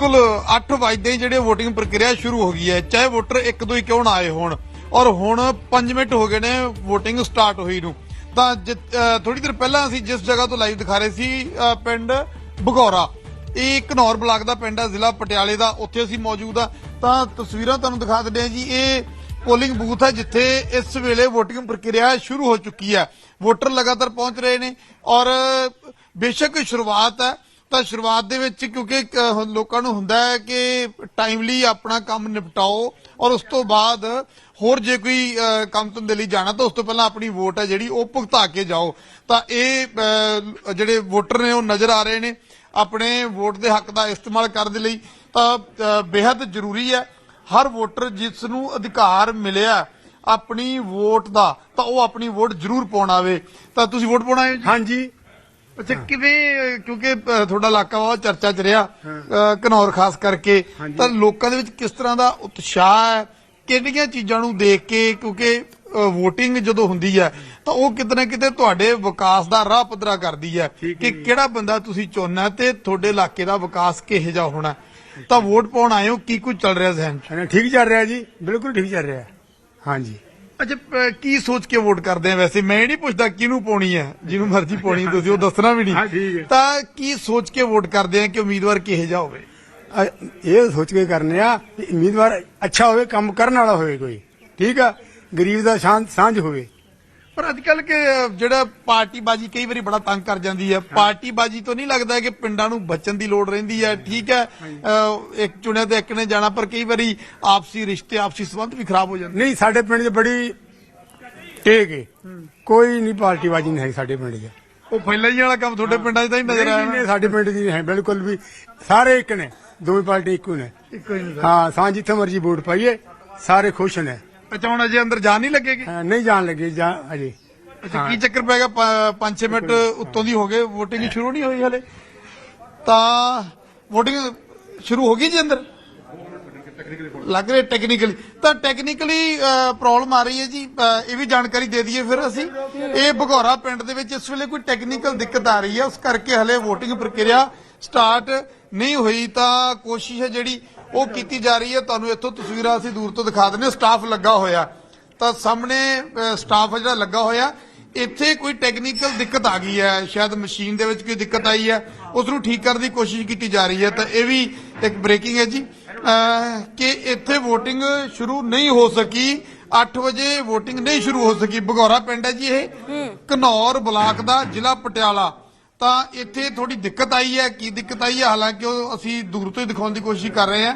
ਬਿਲਕੁਲ 8 ਵਜੇ ਜਿਹੜੇ VOTING ਪ੍ਰਕਿਰਿਆ ਸ਼ੁਰੂ ਹੋ ਗਈ ਹੈ, ਚਾਹੇ ਵੋਟਰ ਇੱਕ ਦੋ ਹੀ ਕਿਉਂ ਨਾ ਆਏ ਹੋਣ। ਔਰ ਹੁਣ 5 ਮਿੰਟ ਹੋ ਗਏ ਨੇ VOTING ਸਟਾਰਟ ਹੋਈ ਨੂੰ। ਤਾਂ ਥੋੜੀ ਦੇਰ ਪਹਿਲਾਂ ਅਸੀਂ ਜਿਸ ਜਗ੍ਹਾ ਤੋਂ ਲਾਈਵ ਦਿਖਾ ਰਹੇ ਸੀ ਪਿੰਡ ਬਗੌਰਾ ਇਹ ਘਨੌਰ ਬਲਾਕ ਦਾ ਪਿੰਡ ਹੈ ਜ਼ਿਲ੍ਹਾ ਪਟਿਆਲੇ ਦਾ, ਉੱਥੇ ਅਸੀਂ ਮੌਜੂਦ ਆ। ਤਾਂ ਤਸਵੀਰਾਂ ਤੁਹਾਨੂੰ ਦਿਖਾ ਦਿੰਦੇ ਹਾਂ ਜੀ, ਇਹ ਪੋਲਿੰਗ ਬੂਥ ਹੈ ਜਿੱਥੇ ਇਸ ਵੇਲੇ VOTING ਪ੍ਰਕਿਰਿਆ ਸ਼ੁਰੂ ਹੋ ਚੁੱਕੀ ਹੈ। ਵੋਟਰ ਲਗਾਤਾਰ ਪਹੁੰਚ ਰਹੇ ਨੇ ਔਰ ਬੇਸ਼ੱਕ ਸ਼ੁਰੂਆਤ ਹੈ। ਤਾਂ ਸ਼ੁਰੂਆਤ ਦੇ ਵਿੱਚ ਕਿਉਂਕਿ ਲੋਕਾਂ ਨੂੰ ਹੁੰਦਾ ਹੈ ਕਿ ਟਾਈਮਲੀ ਆਪਣਾ ਕੰਮ ਨਿਪਟਾਓ ਔਰ ਉਸ ਤੋਂ ਬਾਅਦ ਹੋਰ ਜੇ ਕੋਈ ਕੰਮ ਧੰਦੇ ਲਈ ਜਾਣਾ ਤਾਂ ਉਸ ਤੋਂ ਪਹਿਲਾਂ ਆਪਣੀ ਵੋਟ ਹੈ ਜਿਹੜੀ ਉਹ ਭੁਗਤਾ ਕੇ ਜਾਓ। ਤਾਂ ਇਹ ਜਿਹੜੇ ਵੋਟਰ ਨੇ ਉਹ ਨਜ਼ਰ ਆ ਰਹੇ ਨੇ ਆਪਣੇ ਵੋਟ ਦੇ ਹੱਕ ਦਾ ਇਸਤੇਮਾਲ ਕਰਨ ਦੇ ਲਈ। ਤਾਂ ਅ, ਬੇहद ਜ਼ਰੂਰੀ ਹੈ ਹਰ ਵੋਟਰ ਜਿਸ ਨੂੰ ਅਧਿਕਾਰ ਮਿਲਿਆ ਆਪਣੀ ਵੋਟ ਦਾ ਤਾਂ ਉਹ ਆਪਣੀ ਵੋਟ ਜ਼ਰੂਰ ਪਾਉਣ ਆਵੇ। ਤਾਂ ਤੁਸੀਂ ਵੋਟ ਪਾਉਣਾ ਹੈ ਹਾਂਜੀ। ਅੱਛਾ ਕਿਵੇਂ ਕਿਉਂਕਿ ਤੁਹਾਡਾ ਇਲਾਕਾ ਬਹੁਤ ਚਰਚਾ 'ਚ ਰਿਹਾ ਘਨੌਰ ਖਾਸ ਕਰਕੇ। ਤਾਂ ਲੋਕਾਂ ਦੇ ਵਿੱਚ ਕਿਸ ਤਰ੍ਹਾਂ ਦਾ ਉਤਸ਼ਾਹ ਹੈ? ਕਿਹੜੀਆਂ ਚੀਜ਼ਾਂ ਨੂੰ ਦੇਖ ਕੇ ਕਿਉਂਕਿ VOTING ਜਦੋਂ ਹੁੰਦੀ ਹੈ ਤਾਂ ਉਹ ਕਿਤੇ ਨਾ ਕਿਤੇ ਤੁਹਾਡੇ ਵਿਕਾਸ ਦਾ ਰਾਹ ਪੱਧਰਾ ਕਰਦੀ ਹੈ ਕਿ। ਕਿਹੜਾ ਬੰਦਾ ਤੁਸੀਂ ਚੁਣਨਾ ਤੇ ਤੁਹਾਡੇ ਇਲਾਕੇ ਦਾ ਵਿਕਾਸ ਕਿਹੋ ਜਿਹਾ ਹੋਣਾ ਤਾਂ ਵੋਟ ਪਾਉਣ ਆਏ ਹੋ ਕੀ ਕੁਝ ਚੱਲ ਰਿਹਾ ਜ਼ਹਿਨ 'ਚ? ਠੀਕ ਚੱਲ ਰਿਹਾ ਜੀ ਬਿਲਕੁਲ ਠੀਕ ਚੱਲ ਰਿਹਾ। ਹਾਂਜੀ। ਅੱਛਾ ਕੀ ਸੋਚ ਕੇ ਵੋਟ ਕਰਦੇ ਆ ਵੈਸੇ? ਮੈਂ ਇਹ ਨਹੀਂ ਪੁੱਛਦਾ ਕਿਹਨੂੰ ਪਾਉਣੀ ਹੈ ਜਿਹਨੂੰ ਮਰਜ਼ੀ ਪਾਉਣੀ ਹੈ, ਤੁਸੀਂ ਉਹ ਦੱਸਣਾ ਵੀ ਹਾਂ, ਨਹੀਂ ਹੈ। ਤਾਂ ਕੀ ਸੋਚ ਕੇ ਵੋਟ ਕਰਦੇ ਆ ਕਿ ਉਮੀਦਵਾਰ ਕਿਹੋ ਜਿਹਾ ਹੋਵੇ? ਇਹ ਸੋਚ ਕੇ ਕਰਨੇ ਆ ਕਿ ਉਮੀਦਵਾਰ ਅੱਛਾ ਹੋਵੇ ਕੰਮ ਕਰਨ ਵਾਲਾ ਹੋਵੇ ਕੋਈ ਠੀਕ ਆ? ਗਰੀਬ ਦਾ ਸ਼ਾਂਤ ਸਾਂਝ ਹੋਵੇ। ਪਰ ਅੱਜ ਕੱਲ ਕਿ ਜਿਹੜਾ ਪਾਰਟੀ ਬਾਜੀ ਕਈ ਵਾਰੀ ਬੜਾ ਤੰਗ ਕਰ ਜਾਂਦੀ ਹੈ। ਪਾਰਟੀ ਬਾਜੀ ਤੋਂ ਨਹੀਂ ਲੱਗਦਾ ਕਿ ਪਿੰਡਾਂ ਨੂੰ ਬਚਣ ਦੀ ਲੋੜ ਰਹਿੰਦੀ ਹੈ। ਠੀਕ ਹੈ। ਅਹ, ਇੱਕ ਚੁਣਿਆ ਤੇ ਇੱਕ ਨੇ ਜਾਣਾ ਪਰ ਕਈ ਵਾਰੀ ਆਪਸੀ ਰਿਸ਼ਤੇ ਆਪਸੀ ਸੰਬੰਧ ਵੀ ਖਰਾਬ ਹੋ ਜਾਂਦੇ ਨਹੀਂ ਸਾਡੇ ਪਿੰਡ 'ਚ ਬੜੀ ਟੇਕ ਹੈ। ਕੋਈ ਨਹੀਂ ਪਾਰਟੀਬਾਜ਼ੀ ਨਹੀਂ ਹੈ ਸਾਡੇ ਪਿੰਡ 'ਚ। ਉਹ ਹੀ ਵਾਲਾ ਕੰਮ ਤੁਹਾਡੇ ਪਿੰਡਾਂ 'ਚ ਤਾਂ ਹੀ ਨਜ਼ਰ ਆਇਆ ਨਹੀਂ, ਨਾ। ਸਾਡੇ ਪਿੰਡ 'ਚ ਨਹੀਂ ਹੈ। ਬਿਲਕੁਲ ਵੀ ਸਾਰੇ ਇੱਕ ਨੇ। ਦੋਵੇਂ ਪਾਰਟੀ ਇੱਕੋ ਨੇ। ਇੱਕੋ ਹੀ ਨਜ਼ਰ ਹਾਂ ਸਾਂਝ ਜਿੱਥੇ ਮਰਜ਼ੀ ਵੋਟ ਪਾਈਏ ਸਾਰੇ ਖੁਸ਼ ਨੇ। ਅੱਛਾ ਹੁਣ ਅਜੇ ਅੰਦਰ ਜਾਣ ਨਹੀਂ ਲੱਗੇਗੀ? ਹਾਂ, ਨਹੀਂ ਜਾਣ ਲੱਗੇ ਜਾਂ ਅਜੇ। ਅੱਛਾ ਕੀ ਚੱਕਰ ਪੈ ਗਿਆ? 5-6 ਮਿੰਟ ਉੱਤੋਂ ਦੀ ਹੋ ਗਏ VOTING ਸ਼ੁਰੂ ਨਹੀਂ ਹੋਈ ਹਲੇ। ਤਾਂ VOTING ਸ਼ੁਰੂ ਹੋ ਗਈ ਜੀ ਅੰਦਰ? ਲੱਗ ਰਿਹਾ ਟੈਕਨੀਕਲੀ ਤਾਂ ਟੈਕਨੀਕਲੀ ਪ੍ਰੋਬਲਮ ਆ ਰਹੀ ਹੈ ਜੀ। ਇਹ ਵੀ ਜਾਣਕਾਰੀ ਦੇ ਦਈਏ ਫਿਰ ਅਸੀਂ। ਇਹ ਬਘੌਰਾ ਪਿੰਡ ਦੇ ਵਿੱਚ ਇਸ ਵੇਲੇ ਕੋਈ ਟੈਕਨੀਕਲ ਦਿੱਕਤ ਆ ਰਹੀ ਹੈ। ਉਸ ਕਰਕੇ ਹਲੇ VOTING ਪ੍ਰਕਿਰਿਆ ਸਟਾਰਟ ਨਹੀਂ ਹੋਈ ਤਾਂ ਕੋਸ਼ਿਸ਼ ਹੈ ਜਿਹੜੀ ਉਹ ਕੀਤੀ ਜਾ ਰਹੀ ਹੈ। ਤੁਹਾਨੂੰ ਇੱਥੋਂ ਤਸਵੀਰਾਂ ਅਸੀਂ ਦੂਰ ਤੋਂ ਦਿਖਾ ਦਿੰਦੇ ਹਾਂ। ਸਟਾਫ ਲੱਗਾ ਹੋਇਆ। ਤਾਂ ਸਾਹਮਣੇ ਸਟਾਫ ਜਿਹੜਾ ਲੱਗਾ ਹੋਇਆ ਇੱਥੇ ਕੋਈ ਟੈਕਨੀਕਲ ਦਿੱਕਤ ਆ ਗਈ ਹੈ। ਸ਼ਾਇਦ ਮਸ਼ੀਨ ਦੇ ਵਿੱਚ ਕੋਈ ਦਿੱਕਤ ਆਈ ਹੈ। ਉਸ ਨੂੰ ਠੀਕ ਕਰਨ ਦੀ ਕੋਸ਼ਿਸ਼ ਕੀਤੀ ਜਾ ਰਹੀ ਹੈ। ਤਾਂ ਇਹ ਵੀ ਇੱਕ ਬ੍ਰੇਕਿੰਗ ਹੈ ਜੀ। ਕਿ ਇੱਥੇ VOTING ਸ਼ੁਰੂ ਨਹੀਂ ਹੋ ਸਕੀ। 8 ਵਜੇ VOTING ਨਹੀਂ ਸ਼ੁਰੂ ਹੋ ਸਕੀ। ਬਗੌਰਾ ਪਿੰਡ ਹੈ ਜੀ ਇਹ। ਘਨੌਰ ਬਲਾਕ ਦਾ ਜ਼ਿਲ੍ਹਾ ਪਟਿਆਲਾ। ਤਾਂ ਇੱਥੇ ਥੋੜੀ ਦਿੱਕਤ ਆਈ ਹੈ। ਕੀ ਦਿੱਕਤ ਆਈ ਹੈ? ਹਾਲਾਂਕਿ ਉਹ ਅਸੀਂ ਦੂਰ ਤੋਂ ਹੀ ਦਿਖਾਉਣ ਦੀ ਕੋਸ਼ਿਸ਼ ਕਰ ਰਹੇ ਹਾਂ।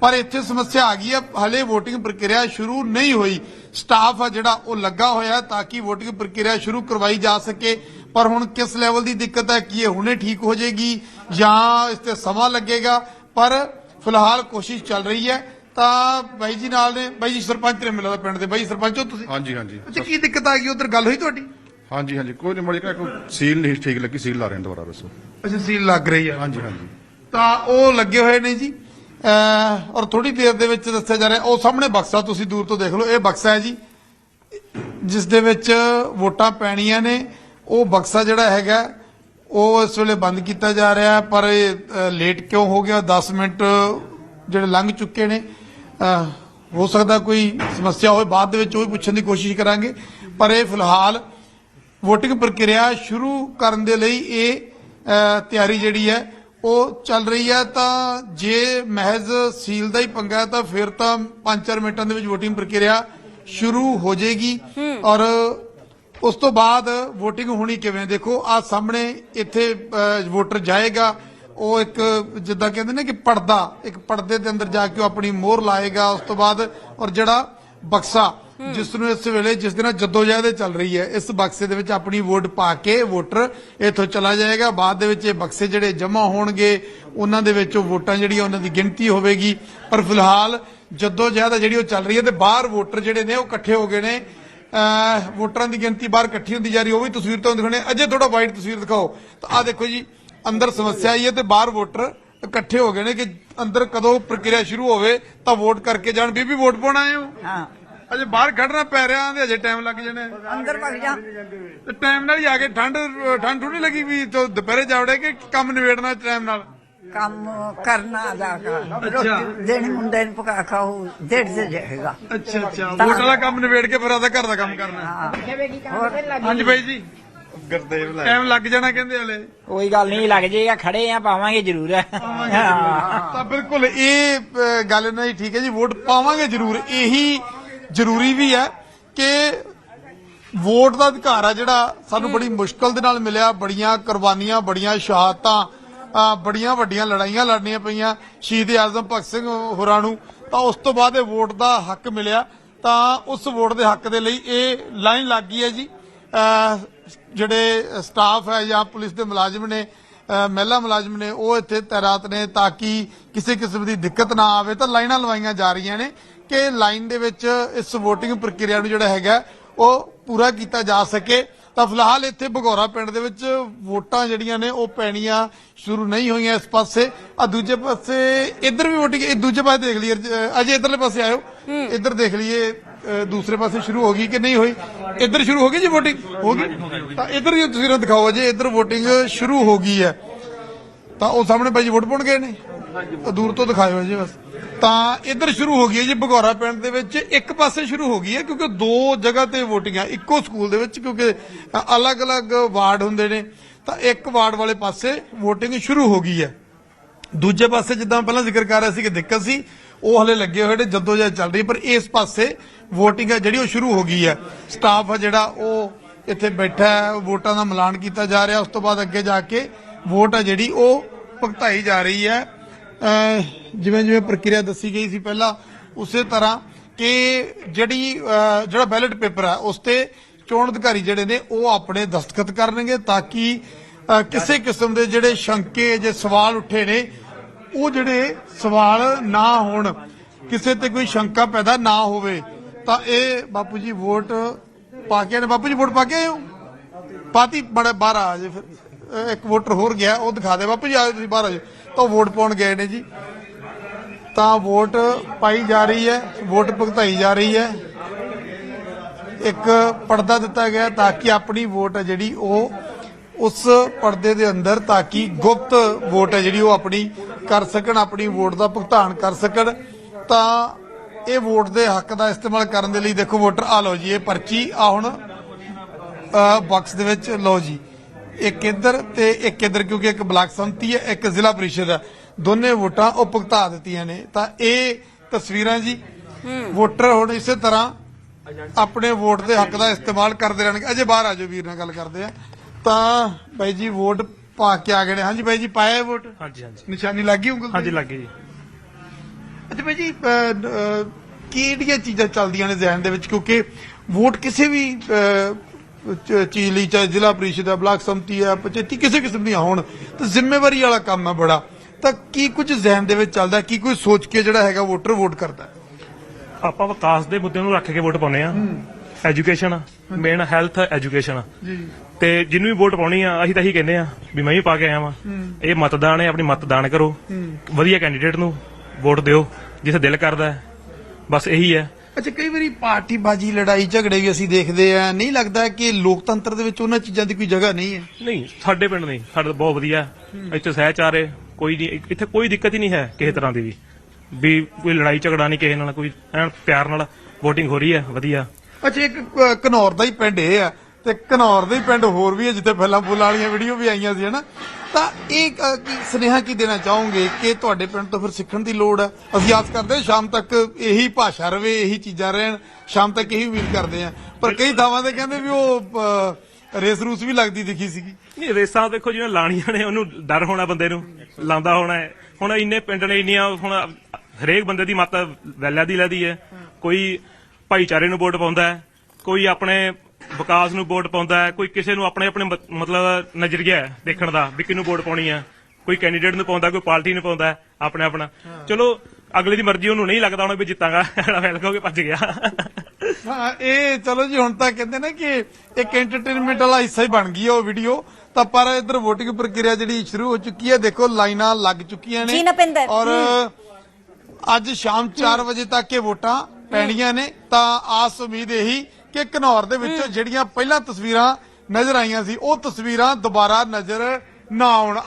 ਪਰ ਇੱਥੇ ਸਮੱਸਿਆ ਆ ਗਈ ਹੈ। ਹਲੇ VOTING ਪ੍ਰਕਿਰਿਆ ਸ਼ੁਰੂ ਨਹੀਂ ਹੋਈ। ਸਟਾਫ ਆ ਜਿਹੜਾ ਉਹ ਲੱਗਾ ਹੋਇਆ ਤਾਂ ਕਿ VOTING ਪ੍ਰਕਿਰਿਆ ਸ਼ੁਰੂ ਕਰਵਾਈ ਜਾ ਸਕੇ। ਪਰ ਹੁਣ ਕਿਸ ਲੈਵਲ ਦੀ ਦਿੱਕਤ ਹੈ? ਕੀ ਇਹ ਹੁਣੇ ਠੀਕ ਹੋ ਜਾਏਗੀ ਜਾਂ ਇਸ ਤੇ ਸਮਾਂ ਲੱਗੇਗਾ? ਪਰ ਫਿਲਹਾਲ ਕੋਸ਼ਿਸ਼ ਚੱਲ ਰਹੀ ਹੈ। ਤਾਂ ਬਾਈ ਜੀ ਨਾਲ ਨੇ ਬਾਈ ਜੀ ਸਰਪੰਚ ਨੇ ਮਿਲਦਾ ਪਿੰਡ ਦੇ। ਬਾਈ ਸਰਪੰਚ ਤੁਸੀਂ? ਹਾਂਜੀ ਹਾਂਜੀ। ਅੱਛਾ ਕੀ ਦਿੱਕਤ ਆ ਗਈ? ਉਧਰ ਗੱਲ ਹੋਈ ਤੁਹਾਡੀ? ਹਾਂਜੀ ਹਾਂਜੀ। ਕੋਈ ਨਹੀਂ ਮੜੀ ਕੋਈ ਸੀਲ ਨਹੀਂ ਠੀਕ ਲੱਗੀ ਸੀਲ ਲਾ ਰਹੇ ਨੇ ਦੁਬਾਰਾ ਦੱਸੋ ਅੱਛਾ ਸੀਲ ਲੱਗ ਰਹੀ ਹੈ ਹਾਂਜੀ ਹਾਂਜੀ। ਤਾਂ ਉਹ ਲੱਗੇ ਹੋਏ ਨੇ ਜੀ। ਅਹ ਔਰ ਥੋੜੀ ਦੇਰ ਦੇ ਵਿੱਚ ਦੱਸਿਆ ਜਾ ਰਿਹਾ ਉਹ ਸਾਹਮਣੇ ਬਕਸਾ ਤੁਸੀਂ ਦੂਰ ਤੋਂ ਦੇਖ ਲਓ ਇਹ ਬਕਸਾ ਹੈ ਜੀ। ਜਿਸ ਦੇ ਵਿੱਚ ਵੋਟਾਂ ਪੈਣੀਆਂ ਨੇ ਉਹ ਬਕਸਾ ਜਿਹੜਾ ਹੈਗਾ ਉਹ ਇਸ ਵੇਲੇ ਬੰਦ ਕੀਤਾ ਜਾ ਰਿਹਾ ਪਰ ਇਹ ਲੇਟ ਕਿਉਂ ਹੋ ਗਿਆ? 10 ਮਿੰਟ ਜਿਹੜੇ ਲੰਘ ਚੁੱਕੇ ਨੇ ਹੋ ਸਕਦਾ ਕੋਈ ਸਮੱਸਿਆ ਹੋਵੇ ਬਾਅਦ ਦੇ ਵਿੱਚ ਉਹ ਵੀ ਪੁੱਛਣ ਦੀ ਕੋਸ਼ਿਸ਼ ਕਰਾਂਗੇ। ਪਰ ਇਹ ਫਿਲਹਾਲ VOTING ਪ੍ਰਕਿਰਿਆ ਸ਼ੁਰੂ ਕਰਨ ਦੇ ਲਈ ਇਹ ਤਿਆਰੀ ਜਿਹੜੀ ਹੈ ਉਹ ਚੱਲ ਰਹੀ ਹੈ। ਤਾਂ ਜੇ ਮਹਿਜ਼ ਸੀਲ ਦਾ ਹੀ ਪੰਗਾ ਹੈ ਤਾਂ ਫਿਰ ਤਾਂ 5-4 ਮਿੰਟਾਂ ਦੇ ਵਿੱਚ VOTING ਪ੍ਰਕਿਰਿਆ ਸ਼ੁਰੂ ਹੋ ਜਾਏਗੀ। ਔਰ ਉਸ ਤੋਂ ਬਾਅਦ VOTING ਹੋਣੀ ਕਿਵੇਂ? ਦੇਖੋ ਆ ਸਾਹਮਣੇ ਇੱਥੇ ਵੋਟਰ ਜਾਏਗਾ। ਉਹ ਇੱਕ ਜਿੱਦਾਂ ਕਹਿੰਦੇ ਨੇ ਕਿ ਪਰਦਾ ਇੱਕ ਪਰਦੇ ਦੇ ਅੰਦਰ ਜਾ ਕੇ ਉਹ ਆਪਣੀ ਮੋਹਰ ਲਾਏਗਾ। ਉਸ ਤੋਂ ਬਾਅਦ ਔਰ ਜਿਹੜਾ ਬਕਸਾ ਜਿਸ ਨੂੰ ਇਸ ਵੇਲੇ, ਜਿਸ ਦਿਨ ਜਦੋਜਹਿਦ ਚੱਲ ਰਹੀ ਹੈ, ਇਸ ਬਕਸੇ ਦੇ ਵਿੱਚ ਆਪਣੀ ਵੋਟ ਪਾ ਕੇ ਵੋਟਰ ਇੱਥੋਂ ਚਲਾ ਜਾਏਗਾ। ਬਾਅਦ ਦੇ ਵਿੱਚ ਇਹ ਬਕਸੇ ਜਿਹੜੇ ਜਮ੍ਹਾਂ ਹੋਣਗੇ, ਉਹਨਾਂ ਦੇ ਵਿੱਚ ਉਹ ਵੋਟਾਂ ਜਿਹੜੀਆਂ, ਉਹਨਾਂ ਦੀ ਗਿਣਤੀ ਹੋਵੇਗੀ। ਪਰ ਫਿਲਹਾਲ ਜਦੋਜਹਿਦ ਜਿਹੜੀ ਉਹ ਚੱਲ ਰਹੀ ਹੈ ਤੇ ਬਾਹਰ ਵੋਟਰ ਜਿਹੜੇ ਨੇ, ਉਹ ਇਕੱਠੇ ਹੋ ਗਏ ਨੇ। ਵੋਟਰਾਂ ਦੀ ਗਿਣਤੀ ਬਾਹਰ ਇਕੱਠੀ ਹੁੰਦੀ ਜਾ ਰਹੀ ਉਹ ਵੀ ਤਸਵੀਰ ਤੋਂ ਦਿਖਾਉਣੇ ਅਜੇ ਥੋੜਾ ਵਾਈਟ ਤਸਵੀਰ ਦਿਖਾਓ। ਤਾਂ ਆ ਦੇਖੋ ਜੀ, ਅੰਦਰ ਸਮੱਸਿਆ ਆਈ ਹੈ ਤੇ ਬਾਹਰ ਵੋਟਰ ਇਕੱਠੇ ਹੋ ਗਏ ਨੇ ਕਿ ਅੰਦਰ ਕਦੋਂ ਪ੍ਰਕਿਰਿਆ ਸ਼ੁਰੂ ਹੋਵੇ, ਤਾਂ ਵੋਟ ਕਰਕੇ ਜਾਣ। ਬੀਬੀ, ਵੋਟ ਪਾਉਣ ਆਏ ਹੋ? ਹਾਂ। ਅਜੇ ਬਾਹਰ ਕੱਢਣਾ ਪੈ ਰਿਹਾ ਤੇ ਅਜੇ ਟਾਈਮ ਲੱਗ ਜਾਣਾ। ਅੰਦਰ ਭਗ ਜਾ। ਤੇ ਟਾਈਮ ਨਾਲ ਹੀ ਆ ਕੇ ਠੰਡ ਠੰਡ ਥੋੜੀ ਲੱਗੀ ਵੀ ਤੋ ਦੁਪਹਿਰੇ ਜਾਵੜੇ ਕਿ ਕੰਮ ਨਿਬੇੜਨਾ ਟਾਈਮ ਨਾਲ? ਕੰਮ ਕਰਨਾ ਅੱਛਾ। ਦੇਣੀ ਮੁੰਡੇ ਨੂੰ ਪਕਾ ਖਾਓ ਡੇਢ ਤੇ ਜਾਏਗਾ। ਅੱਛਾ ਅੱਛਾ। ਵੋਟ ਵਾਲਾ ਕੰਮ ਨਿਬੇੜ ਕੇ ਫਿਰ ਆਦਾ ਘਰ ਦਾ ਕੰਮ ਕਰਨਾ। ਹਾਂ। ਹਾਂਜੀ ਬਾਈ ਜੀ। ਗੁਰਦੇਵ ਲੈ ਟਾਈਮ ਲੱਗ ਜਾਣਾ ਕਹਿੰਦੇ ਹਲੇ। ਕੋਈ ਗੱਲ ਨਹੀਂ ਲੱਗ ਜਾਏਗਾ ਖੜੇ ਆ ਪਾਵਾਂਗੇ ਜ਼ਰੂਰ। ਹਾਂ। ਤਾਂ ਬਿਲਕੁਲ ਇਹ ਗੱਲ ਨਾ ਹੀ ਠੀਕ ਹੈ ਜੀ ਵੋਟ ਪਾਵਾਂਗੇ ਜ਼ਰੂਰ। ਇਹੀ ਜ਼ਰੂਰੀ ਵੀ ਹੈ ਕਿ ਵੋਟ ਦਾ ਅਧਿਕਾਰ ਆ ਜਿਹੜਾ ਸਾਨੂੰ ਬੜੀ ਮੁਸ਼ਕਲ ਦੇ ਨਾਲ ਮਿਲਿਆ ਬੜੀਆਂ ਕੁਰਬਾਨੀਆਂ ਬੜੀਆਂ ਸ਼ਹਾਦਤਾਂ ਬੜੀਆਂ ਵੱਡੀਆਂ ਲੜਾਈਆਂ ਲੜਨੀਆਂ ਪਈਆਂ ਸ਼ਹੀਦ ਆਜ਼ਮ ਭਗਤ ਸਿੰਘ ਹੋਰਾਂ ਨੂੰ ਤਾਂ ਉਸ ਤੋਂ ਬਾਅਦ ਇਹ ਵੋਟ ਦਾ ਹੱਕ ਮਿਲਿਆ। ਤਾਂ ਉਸ ਵੋਟ ਦੇ ਹੱਕ ਦੇ ਲਈ ਇਹ ਲਾਈਨ ਲੱਗ ਗਈ ਹੈ ਜੀ। ਜਿਹੜੇ ਸਟਾਫ ਹੈ ਜਾਂ ਪੁਲਿਸ ਦੇ ਮੁਲਾਜ਼ਮ ਨੇ ਮਹਿਲਾ ਮੁਲਾਜ਼ਮ ਨੇ ਉਹ ਇੱਥੇ ਤੈਨਾਤ ਨੇ ਤਾਂ ਕਿ ਕਿਸੇ ਕਿਸਮ ਦੀ ਦਿੱਕਤ ਨਾ ਆਵੇ ਤਾਂ ਲਾਈਨਾਂ ਲਵਾਈਆਂ ਜਾ ਰਹੀਆਂ ਨੇ। ਕਿ ਲਾਈਨ ਦੇ ਵਿੱਚ ਇਸ VOTING ਪ੍ਰਕਿਰਿਆ ਨੂੰ ਜਿਹੜਾ ਹੈਗਾ ਉਹ ਪੂਰਾ ਕੀਤਾ ਜਾ ਸਕੇ। ਤਾਂ ਫਿਲਹਾਲ ਇੱਥੇ ਬਗੌਰਾ ਪਿੰਡ ਦੇ ਵਿੱਚ ਵੋਟਾਂ ਜਿਹੜੀਆਂ ਨੇ ਉਹ ਪੈਣੀਆਂ ਸ਼ੁਰੂ ਨਹੀਂ ਹੋਈਆਂ ਇਸ ਪਾਸੇ। ਆ ਦੂਜੇ ਪਾਸੇ ਇੱਧਰ ਵੀ VOTING ਇਹ ਦੂਜੇ ਪਾਸੇ ਦੇਖ ਲਈਏ। ਅਜੇ ਇੱਧਰਲੇ ਪਾਸੇ ਆਇਓ। ਇੱਧਰ ਦੇਖ ਲਈਏ ਦੂਸਰੇ ਪਾਸੇ ਸ਼ੁਰੂ ਹੋ ਗਈ ਕਿ ਨਹੀਂ ਹੋਈ? ਇੱਧਰ ਸ਼ੁਰੂ ਹੋ ਗਈ ਜੀ VOTING? ਹੋ ਗਈ? ਤਾਂ ਇੱਧਰ ਹੀ ਤਸਵੀਰਾਂ ਦਿਖਾਓ ਅਜੇ ਇੱਧਰ VOTING ਸ਼ੁਰੂ ਹੋ ਗਈ ਹੈ। ਤਾਂ ਉਹ ਸਾਹਮਣੇ ਭਾਈ ਜੀ ਵੋਟ ਪਾਉਣ ਗਏ ਨੇ ਉਹ ਦੂਰ ਤੋਂ ਦਿਖਾਇਓ ਜੀ ਬਸ। ਤਾਂ ਇੱਧਰ ਸ਼ੁਰੂ ਹੋ ਗਈ ਹੈ ਜੀ ਬਗੌਰਾ ਪਿੰਡ ਦੇ ਵਿੱਚ। ਇੱਕ ਪਾਸੇ ਸ਼ੁਰੂ ਹੋ ਗਈ ਹੈ ਕਿਉਂਕਿ ਦੋ ਜਗ੍ਹਾ ਤੇ ਵੋਟਿੰਗਾਂ, ਇੱਕੋ ਸਕੂਲ ਦੇ ਵਿੱਚ ਕਿਉਂਕਿ ਅਲੱਗ-ਅਲੱਗ ਵਾਰਡ ਹੁੰਦੇ ਨੇ। ਤਾਂ ਇੱਕ ਵਾਰਡ ਵਾਲੇ ਪਾਸੇ VOTING ਸ਼ੁਰੂ ਹੋ ਗਈ ਹੈ। ਦੂਜੇ ਪਾਸੇ ਜਿੱਦਾਂ ਪਹਿਲਾਂ ਜ਼ਿਕਰ ਕਰ ਰਿਹਾ ਸੀ ਕਿ ਦਿੱਕਤ ਸੀ, ਉਹ ਹਲੇ ਲੱਗੇ ਹੋਏ ਨੇ, ਜਦੋਂ ਜਦ ਚੱਲ ਰਹੀ ਪਰ ਇਸ ਪਾਸੇ VOTING ਹੈ ਜਿਹੜੀ ਉਹ ਸ਼ੁਰੂ ਹੋ ਗਈ ਹੈ। ਸਟਾਫ ਹੈ ਜਿਹੜਾ, ਉਹ ਇੱਥੇ ਬੈਠਾ ਹੈ ਵੋਟਾਂ ਦਾ ਮਿਲਾਨ ਕੀਤਾ ਜਾ ਰਿਹਾ। ਉਸ ਤੋਂ ਬਾਅਦ ਅੱਗੇ ਜਾ ਕੇ ਵੋਟ ਹੈ ਜਿਹੜੀ, ਉਹ ਭੁਗਤਾਈ ਜਾ ਰਹੀ ਹੈ। ਜਿਵੇਂ ਜਿਵੇਂ ਪ੍ਰਕਿਰਿਆ ਦੱਸੀ ਗਈ ਸੀ ਪਹਿਲਾਂ, ਉਸੇ ਤਰ੍ਹਾਂ ਕਿ ਜਿਹੜੀ ਜਿਹੜਾ ਬੈਲਟ ਪੇਪਰ ਹੈ ਉਸ ਤੇ ਚੋਣ ਅਧਿਕਾਰੀ ਜਿਹੜੇ ਨੇ, ਉਹ ਆਪਣੇ ਦਸਤਖਤ ਕਰਨਗੇ ਤਾਂ ਕਿ ਕਿਸੇ ਕਿਸਮ ਦੇ ਜਿਹੜੇ ਸ਼ੰਕੇ ਜੇ ਸਵਾਲ ਉੱਠੇ ਨੇ, ਉਹ ਜਿਹੜੇ ਸਵਾਲ ਨਾ ਹੋਣ, ਕਿਸੇ ਤੇ ਕੋਈ ਸ਼ੰਕਾ ਪੈਦਾ ਨਾ ਹੋਵੇ, ਤਾਂ ਇਹ ਬਾਪੂ ਜੀ ਵੋਟ ਪਾ ਕੇ ਆਏ ਨੇ। ਬਾਪੂ ਜੀ ਵੋਟ ਪਾ ਕੇ ਆਏ ਪਾਤੀ, ਬੜਾ, ਬਾਹਰ ਆ ਜੇ ਫਿਰ। ਇੱਕ ਵੋਟਰ ਹੋਰ ਗਿਆ, ਉਹ ਦਿਖਾ ਦੇ। ਬਾਪੂ ਜੀ ਆਓ ਤੁਸੀਂ ਬਾਹਰ ਆ ਜਾਓ। ਤਾਂ ਉਹ ਵੋਟ ਪਾਉਣ ਗਏ ਨੇ ਜੀ। ਤਾਂ ਵੋਟ ਪਾਈ ਜਾ ਰਹੀ ਹੈ, ਵੋਟ ਭੁਗਤਾਈ ਜਾ ਰਹੀ ਹੈ। ਇੱਕ ਪਰਦਾ ਦਿੱਤਾ ਗਿਆ ਤਾਂ ਕਿ ਆਪਣੀ ਵੋਟ ਹੈ ਜਿਹੜੀ ਉਹ ਉਸ ਪਰਦੇ ਦੇ ਅੰਦਰ ਤਾਂ ਕਿ ਗੁਪਤ ਵੋਟ ਹੈ ਜਿਹੜੀ ਉਹ ਆਪਣੀ ਕਰ ਸਕਣ, ਆਪਣੀ ਵੋਟ ਦਾ ਭੁਗਤਾਨ ਕਰ ਸਕਣ। ਤਾਂ ਇਹ ਵੋਟ ਦੇ ਹੱਕ ਦਾ ਇਸਤੇਮਾਲ ਕਰਨ ਦੇ ਲਈ ਦੇਖੋ ਵੋਟਰ ਆ ਲਓ ਜੀ, ਇਹ ਪਰਚੀ ਆ ਹੁਣ ਬਾਕਸ ਦੇ ਵਿੱਚ। ਲਓ ਜੀ। ਇੱਕ ਇੱਧਰ ਤੇ ਇੱਕ ਇੱਧਰ ਕਿਉਂਕਿ ਇੱਕ ਬਲਾਕ ਸੰਮਤੀ ਹੈ ਇੱਕ ਜ਼ਿਲ੍ਹਾ ਪ੍ਰੀਸ਼ਦ ਹੈ। ਦੋਨੇ ਵੋਟਾਂ ਉਹ ਭੁਗਤਾ ਦਿੱਤੀਆਂ ਨੇ। ਤਾਂ ਇਹ ਤਸਵੀਰਾਂ ਜੀ ਵੋਟਰ ਹੁਣ ਇਸੇ ਤਰ੍ਹਾਂ ਆਪਣੇ ਵੋਟ ਦੇ ਹੱਕ ਦਾ ਇਸਤੇਮਾਲ ਕਰਦੇ ਰਹਿਣਗੇ। ਅਜੇ ਬਾਹਰ ਆ ਜਾਓ ਵੀਰ ਨਾਲ ਗੱਲ ਕਰਦੇ ਆ। ਤਾਂ ਬਾਈ ਜੀ ਵੋਟ ਪਾ ਕੇ ਆ ਗਏ ਨੇ। ਹਾਂਜੀ ਬਾਈ ਜੀ ਪਾਇਆ ਵੋਟ? ਹਾਂਜੀ ਹਾਂਜੀ। ਨਿਸ਼ਾਨੀ ਲੱਗ ਗਈ ਉਂਗਲ ਤੇ? ਹਾਂਜੀ ਲੱਗੇ ਜੀ। ਅੱਛਾ ਭਾਈ ਜੀ ਕਿਹੜੀਆਂ ਚੀਜ਼ਾਂ ਚੱਲਦੀਆਂ ਨੇ ਜ਼ਿਹਨ ਦੇ ਵਿੱਚ? ਕਿਉਂਕਿ ਵੋਟ ਕਿਸੇ ਵੀ ਅਹ, ਚ- ਚੀਜ਼ ਲਈ ਚਾਹੇ ਜ਼ਿਲ੍ਹਾ ਪ੍ਰੀਸ਼ਦ ਹੈ ਬਲਾਕ ਸੰਮਤੀ ਹੈ ਪੰਚਾਇਤੀ ਕਿਸੇ ਕਿਸਮ ਦੀਆਂ ਹੋਣ ਤਾਂ ਜ਼ਿੰਮੇਵਾਰੀ ਵਾਲਾ ਕੰਮ ਹੈ ਬੜਾ। ਤਾਂ ਕੀ ਕੁਝ ਜ਼ਿਹਨ ਦੇ ਵਿੱਚ ਚੱਲਦਾ ਕੀ ਕੋਈ ਸੋਚ ਕੇ ਜਿਹੜਾ ਹੈਗਾ ਵੋਟਰ ਵੋਟ ਕਰਦਾ ਹੈ? ਆਪਾਂ ਵਿਕਾਸ ਦੇ ਮੁੱਦੇ ਨੂੰ ਰੱਖ ਕੇ ਵੋਟ ਪਾਉਨੇ ਆ ਐਜੂਕੇਸ਼ਨ ਮੇਨ ਹੈਲਥ ਐਜੂਕੇਸ਼ਨ। ਜੀ। ਤੇ ਜਿਹਨੂੰ ਵੀ ਵੋਟ ਪਾਉਣੀ ਆ ਅਸੀਂ ਤਾਂ ਇਹੀ ਕਹਿੰਦੇ ਆ ਵੀ ਮੈਂ ਵੀ ਪਾ ਕੇ ਆਇਆ ਵਾਂ। ਇਹ ਮਤਦਾਨ ਹੈ ਆਪਣੀ ਮਤਦਾਨ ਕਰੋ। ਵਧੀਆ ਕੈਂਡੀਡੇਟ ਨੂੰ ਵੋਟ ਦਿਓ ਜਿੱਥੇ ਦਿਲ ਕਰਦਾ ਹੈ। ਬਸ ਇਹੀ ਹੈ। ਅੱਛਾ ਕਈ ਵਾਰੀ ਪਾਰਟੀਬਾਜੀ ਲੜਾਈ ਝਗੜੇ ਵੀ ਅਸੀਂ ਦੇਖਦੇ ਆ। ਨਹੀਂ ਲੱਗਦਾ ਕਿ ਲੋਕਤੰਤਰ ਦੇ ਵਿੱਚ ਉਹਨਾਂ ਚੀਜ਼ਾਂ ਦੀ ਕੋਈ ਜਗ੍ਹਾ ਨਹੀਂ ਹੈ? ਨਹੀਂ ਸਾਡੇ ਪਿੰਡ ਨਹੀਂ। ਸਾਡੇ ਤਾਂ ਬਹੁਤ ਵਧੀਆ। ਇੱਥੇ ਸਹਿਚਾਰ ਹੈ ਕੋਈ ਨਹੀਂ ਇੱਥੇ ਕੋਈ ਦਿੱਕਤ ਹੀ ਨਹੀਂ ਹੈ ਕਿਸੇ ਤਰ੍ਹਾਂ ਦੀ ਵੀ। ਵੀ ਕੋਈ ਲੜਾਈ ਝਗੜਾ ਨਹੀਂ ਕਿਸੇ ਨਾਲ ਕੋਈ ਐਨ ਪਿਆਰ ਨਾਲ VOTING ਹੋ ਰਹੀ ਹੈ ਵਧੀਆ। ਅੱਛਾ ਇੱਕ ਅ, ਘਨੌਰ ਦਾ ਹੀ ਪਿੰਡ ਇਹ ਆ। ਤੇ ਘਨੌਰ ਦੇ ਪਿੰਡ ਹੋਰ ਵੀ ਹੈ ਜਿੱਥੇ ਫੈਲਾਂ ਫੁੱਲਾਂ ਵਾਲੀਆਂ ਵੀਡੀਓ ਵੀ ਆਈਆਂ ਸੀ, ਹਨਾ? ਤਾਂ ਇਹ ਕੀ ਸੁਨੇਹਾ ਕੀ ਦੇਣਾ ਚਾਹੋਗੇ ਕਿ ਤੁਹਾਡੇ ਪਿੰਡ ਤੋਂ ਫਿਰ ਸਿੱਖਣ ਦੀ ਲੋੜ ਹੈ ਅਸੀਂ ਆਸ ਕਰਦੇ ਸ਼ਾਮ ਤੱਕ ਇਹੀ ਭਾਸ਼ਾ ਰਵੇ, ਇਹੀ ਚੀਜ਼ਾਂ ਰਹਿਣ, ਸ਼ਾਮ ਤੱਕ ਇਹੀ ਉਮੀਦ ਕਰਦੇ ਆ ਪਰ ਕਈ ਥਾਵਾਂ ਤੇ ਕਹਿੰਦੇ ਵੀ ਉਹ ਰੇਸ ਰੂਸ ਵੀ ਲੱਗਦੀ ਦਿਖੀ ਸੀਗੀ। ਇਹ ਰੇਸਾਂ ਦੇਖੋ ਜਿਹਨੇ ਲਾਣੀਆਂ ਨੇ, ਉਹਨੂੰ ਡਰ ਹੋਣਾ ਬੰਦੇ ਨੂੰ, ਲਾਉਂਦਾ ਹੋਣਾ ਹੈ। ਹੁਣ ਇੰਨੇ ਪਿੰਡ ਨੇ ਇੰਨੀਆਂ, ਹੁਣ ਹਰੇਕ ਬੰਦੇ ਦੀ ਮਾਤਾ ਵੈਲਿਆ ਦੀ ਲੈਦੀ ਹੈ। ਕੋਈ ਭਾਈਚਾਰੇ ਨੂੰ ਵੋਟ ਪਾਉਂਦਾ ਹੈ, ਕੋਈ ਆਪਣੇ ਵਿਕਾਸ ਨੂੰ ਵੋਟ ਪਾਉਂਦਾ ਹੈ ਕੋਈ ਕਿਸੇ ਨੂੰ ਆਪਣੇ ਆਪਣੇ ਮਤ- ਮਤਲਬ ਨਜ਼ਰੀਆ ਹੈ ਦੇਖਣ ਦਾ ਵੀ ਕਿਹਨੂੰ ਵੋਟ ਪਾਉਣੀ ਹੈ। ਕੋਈ ਕੈਂਡੀਡੇਟ ਨੂੰ ਪਾਉਂਦਾ ਕੋਈ ਪਾਰਟੀ ਨੂੰ ਪਾਉਂਦਾ ਹੈ, ਆਪਣੇ ਆਪਣਾ। ਚਲੋ ਅਗਲੇ ਦੀ ਮਰਜ਼ੀ ਉਹਨੂੰ ਨਹੀਂ ਲੱਗਦਾ ਹੁਣ ਵੀ ਜਿੱਤਾਂਗਾ ਫੈਲ ਕੇ ਭੱਜ ਗਿਆ। ਹਾਂ ਇਹ ਚਲੋ ਜੀ ਹੁਣ ਤਾਂ ਕਹਿੰਦੇ ਨੇ ਕਿ ਇੱਕ ਐਂਟਰਟੇਨਮੈਂਟ ਵਾਲਾ ਹਿੱਸਾ ਹੀ ਬਣ ਗਈ ਹੈ ਉਹ ਵੀਡੀਓ ਤਾਂ ਪਰ ਇਧਰ VOTING ਪ੍ਰਕਿਰਿਆ ਜਿਹੜੀ ਸ਼ੁਰੂ ਹੋ ਚੁੱਕੀ ਹੈ ਦੇਖੋ ਲਾਈਨਾਂ ਲੱਗ ਚੁੱਕੀਆਂ ਨੇ। ਜੀ ਨਪਿੰਦਰ। ਔਰ ਅੱਜ ਸ਼ਾਮ 4 ਵਜੇ ਤੱਕ ਇਹ ਵੋਟਾਂ ਪੈਣੀਆਂ ਨੇ। ਤਾਂ ਆਸ ਉਮੀਦ ਇਹੀ ਕਿ ਘਨੌਰ ਦੇ ਵਿੱਚੋਂ ਜਿਹੜੀਆਂ ਪਹਿਲਾਂ ਤਸਵੀਰਾਂ ਨਜ਼ਰ ਆਈਆਂ ਸੀ ਉਹ ਤਸਵੀਰਾਂ ਦੁਬਾਰਾ ਨਜ਼ਰ ਨਾ ਆਉਣ।